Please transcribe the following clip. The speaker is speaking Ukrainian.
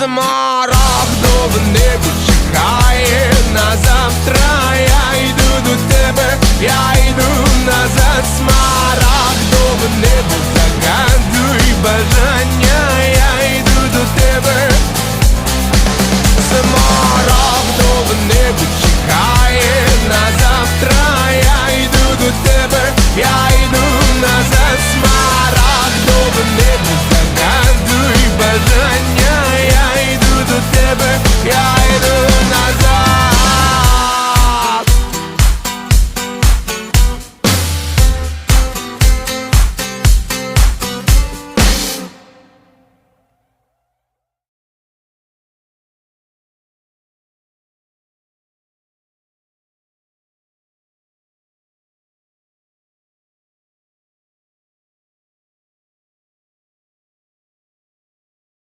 смарагдове небо чекає